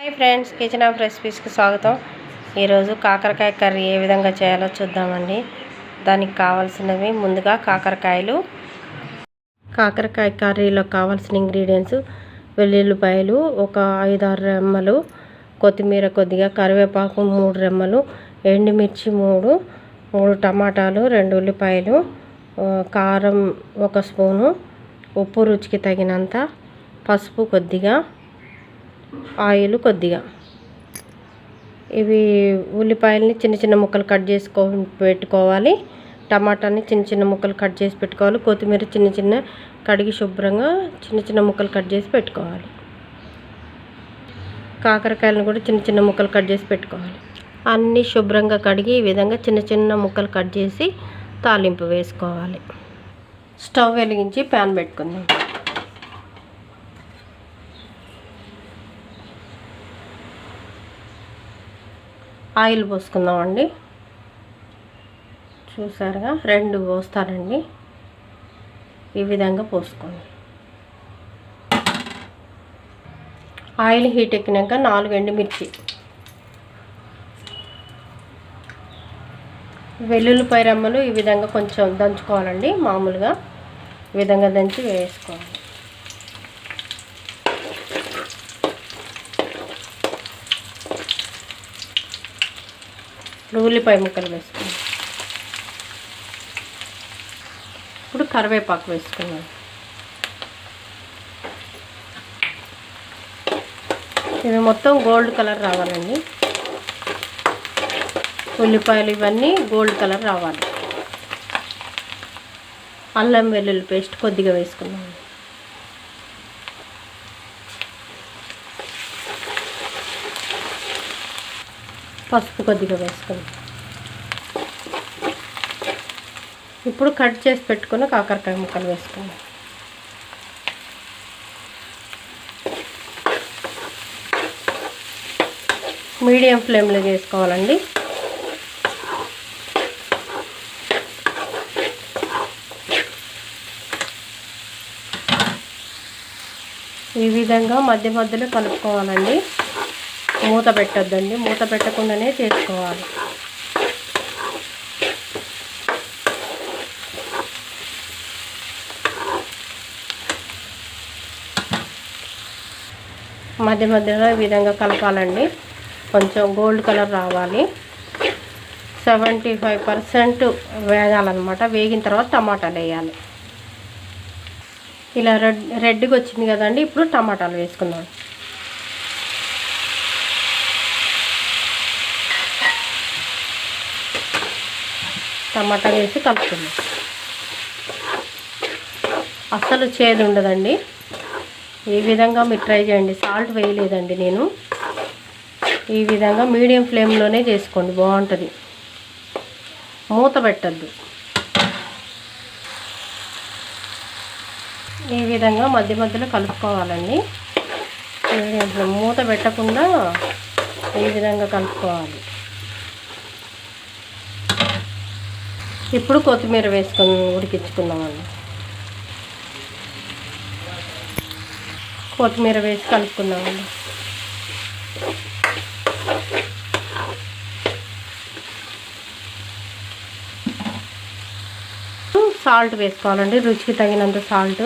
Hi friends kitchen of రెసిపీస్కి స్వాగతం. ఈరోజు కాకరకాయ కర్రీ ఏ విధంగా చేయాలో చూద్దామండి. దానికి కావాల్సినవి ముందుగా కాకరకాయలు. కాకరకాయ కర్రీలో కావాల్సిన ఇంగ్రీడియంట్స్ వెల్లుల్లిపాయలు ఒక ఐదు ఆరు రెమ్మలు కొత్తిమీర కొద్దిగా కరివేపాకు మూడు రెమ్మలు ఎండుమిర్చి మూడు మూడు టమాటాలు రెండు ఉల్లిపాయలు కారం ఒక స్పూను ఉప్పు రుచికి తగినంత పసుపు కొద్దిగా ఆయిల్ కొద్దిగా. ఇవి ఉల్లిపాయలని చిన్న చిన్న ముక్కలు కట్ చేసుకో పెట్టుకోవాలి. టమాటాని చిన్న చిన్న ముక్కలు కట్ చేసి పెట్టుకోవాలి. కొత్తిమీర చిన్న చిన్న కడిగి శుభ్రంగా చిన్న చిన్న ముక్కలు కట్ చేసి పెట్టుకోవాలి. కాకరకాయలను కూడా చిన్న చిన్న ముక్కలు కట్ చేసి పెట్టుకోవాలి. అన్నీ శుభ్రంగా కడిగి ఈ విధంగా చిన్న చిన్న ముక్కలు కట్ చేసి తాలింపు వేసుకోవాలి. స్టవ్ వెలిగించి ప్యాన్ పెట్టుకుందాం. ఆయిల్ పోసుకుందామండి. చూసారుగా రెండు పోస్తారండి ఈ విధంగా పోసుకోండి. ఆయిల్ హీట్ ఎక్కినాక నాలుగు ఎండుమిర్చి. వెల్లుల్లిపాయ రమ్మలు ఈ విధంగా కొంచెం దంచుకోవాలండి మామూలుగా. ఈ విధంగా దంచి వేసుకోవాలి ఇప్పుడు ఉల్లిపాయ ముక్కలు వేసుకున్నాం ఇప్పుడు కరివేపాకు వేసుకున్నాం ఇవి మొత్తం గోల్డ్ కలర్ రావాలండి. ఉల్లిపాయలు ఇవన్నీ గోల్డ్ కలర్ రావాలి. అల్లం వెల్లుల్లి పేస్ట్ కొద్దిగా వేసుకున్నాం పసుపు కొద్దిగా వేసుకున్నాం. ఇప్పుడు కట్ చేసి పెట్టుకున్న కాకరకాయ ముక్కలు వేసుకోండి మీడియం ఫ్లేమ్లో చేసుకోవాలండి. ఈ విధంగా మధ్య మధ్యలో కలుపుకోవాలండి. మూత పెట్టొద్దండి. మూత పెట్టకుండానే చేసుకోవాలి. మధ్య మధ్యలో ఈ విధంగా కలపాలండి. కొంచెం గోల్డ్ కలర్ రావాలి. సెవెంటీ ఫైవ్ పర్సెంట్ వేగాలన్నమాట. వేగిన తర్వాత టమాటాలు వేయాలి. ఇలా రెడ్ రెడ్గా వచ్చింది కదండి. ఇప్పుడు టమాటాలు వేసుకుందాం. టమాటా వేసి కలుపుకుందాం. అస్సలు చేదు ఉండదండి. ఈ విధంగా మీరు ట్రై చేయండి. సాల్ట్ వేయలేదండి నేను. ఈ విధంగా మీడియం ఫ్లేమ్లోనే చేసుకోండి. బాగుంటుంది. మూత పెట్టద్దు. ఈ విధంగా మధ్య మధ్యలో కలుపుకోవాలండి. మూత పెట్టకుండా ఈ విధంగా కలుపుకోవాలి. ఇప్పుడు కొత్తిమీర వేసుకొని ఉడికించుకుందామండి. కొత్తిమీర వేసి కలుపుకుందామండి. సాల్ట్ వేసుకోవాలండి రుచికి తగినంత సాల్ట్.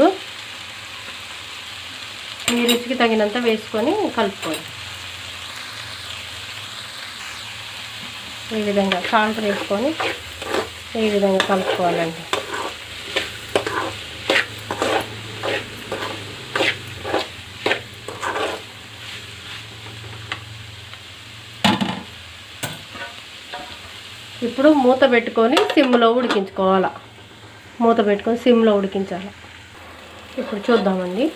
మీ రుచికి తగినంత వేసుకొని కలుపుకోండి ఈ విధంగా సాల్ట్ వేసుకొని ఈ విధంగా కలుపుకోవాలండి. ఇప్పుడు మూత పెట్టుకొని సిమ్లో ఉడికించుకోవాలి. మూత పెట్టుకొని సిమ్లో ఉడికించాలి. ఇప్పుడు చూద్దామండి.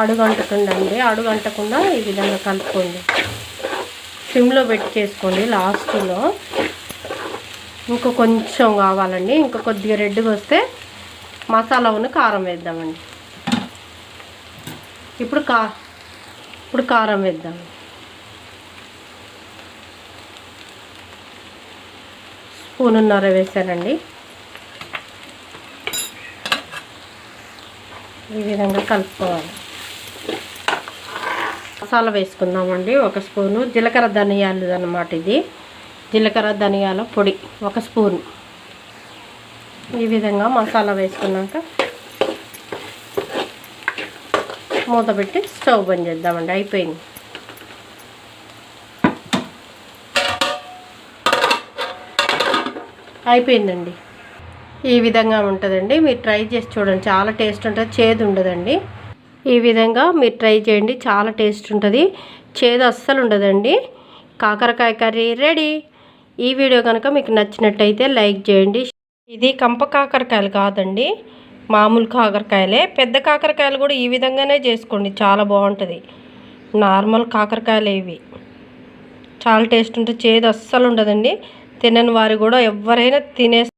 అడుగంటకుండండి. అడుగంటకుండా ఈ విధంగా కలుపుకోండి. సిమ్లో పెట్టి చేసుకోండి లాస్ట్లో. ఇంకా కొంచెం కావాలండి. ఇంకా కొద్దిగా రెడ్గా వస్తే మసాలా ఉన్న కారం వేద్దామండి. ఇప్పుడు కా ఇప్పుడు కారం వేద్దాం. స్పూనున్నర వేసానండి. ఈ విధంగా కలుపుకోవాలి. మసాలా వేసుకుందామండి. ఒక స్పూను జీలకర్ర ధనియాలు అనమాట ఇది. జీలకర్ర ధనియాల పొడి ఒక స్పూన్. ఈ విధంగా మసాలా వేసుకున్నాక మూత పెట్టి స్టవ్ బంద్ చేద్దామండి. అయిపోయింది. అయిపోయిందండి. ఈ విధంగా ఉంటుందండి. మీరు ట్రై చేసి చూడండి. చాలా టేస్ట్ ఉంటుంది. చేదు ఉండదండి. ఈ విధంగా మీరు ట్రై చేయండి. చాలా టేస్ట్ ఉంటుంది. చేదు అస్సలు ఉండదండి. కాకరకాయ కర్రీ రెడీ. ఈ వీడియో కనుక మీకు నచ్చినట్టయితే లైక్ చేయండి. ఇది కంప కాకరకాయలు కాదండి. మామూలు కాకరకాయలే. పెద్ద కాకరకాయలు కూడా ఈ విధంగానే చేసుకోండి. చాలా బాగుంటుంది. నార్మల్ కాకరకాయలు ఇవి. చాలా టేస్ట్ ఉంటుంది. చేదు అస్సలు ఉండదండి. తినని వారు కూడా ఎవరైనా తినే